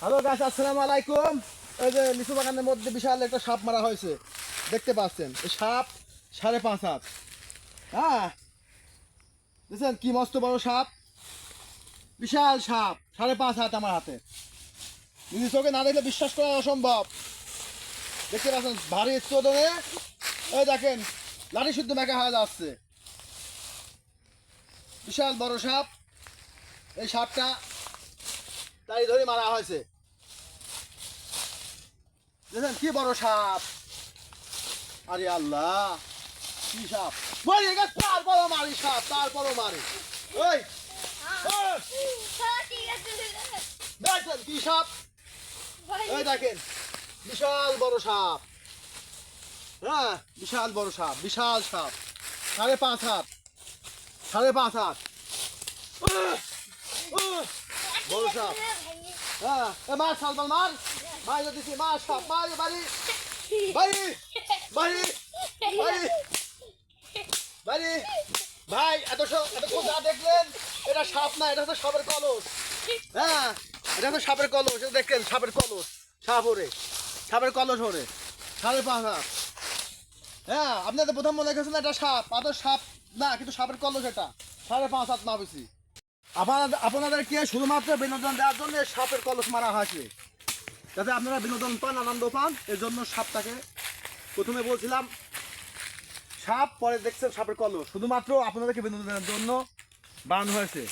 Hello গাছ আসসালামু আলাইকুম। ওই যে লিচু বাগানের মধ্যে বিশাল একটা সাপ মারা হয়েছে। দেখতে পাচ্ছেন সাপ সাড়ে পাঁচ হাত। হ্যাঁ দেখছেন কি মস্ত বড় সাপ? বিশাল সাপ, সাড়ে পাঁচ হাত আমার হাতে। নিজের চোখে না দেখলে বিশ্বাস করা অসম্ভব। দেখতে পাচ্ছেন ভারী চোদনে ওই দেখেন, লাঠি শুদ্ধ মেকা হয়ে যাচ্ছে। বিশাল বড় সাপ। এই সাপটা তাই ধরে মারা হয়েছে। দেখেন কি বড় সাপ। আরে আল্লাহ কি সাপ। মরে গেছে তারপরও মারি সাপ তারপরও মারি। ওই ওই, দেখেন কি সাপ। এই দেখেন বিশাল বড় সাপ। হ্যাঁ বিশাল বড় সাপ বিশাল সাপ। সাড়ে পাঁচ হাত সাড়ে পাঁচ হাত। সাপ হ্যাঁ মার সালমান মার। মার দিছি, মার সাপ মার বাড়ি। বাড়ি বাড়ি বাড়ি। বাড়ি। ভাই, এত এত যা দেখলেন? এটা সাপ না, এটা হচ্ছে সাপের কলস। হ্যাঁ এটা হচ্ছে সাপের কলস, এটা দেখেন, সাপের কলস। সাপ ওরে, সাপের কলস ওরে। পাঁচ হাত। হ্যাঁ আপনাদের প্রথম মনে রেখেছেন এটা সাপ আদর সাপ না, কিন্তু সাপের কলস এটা। সাড়ে পাঁচ হাত না বেশি। আপনাদের আপনাদেরকে শুধুমাত্র বিনোদন দেওয়ার জন্য সাপের কলস মারা হয়েছে? যাতে আপনারা বিনোদন পান, আনন্দ পান এর জন্য সাপটাকে প্রথমে বলছিলাম, সাপ, পরে দেখছেন সাপের কলস। শুধুমাত্র আপনাদেরকে বিনোদনের জন্য বানানো হয়েছে।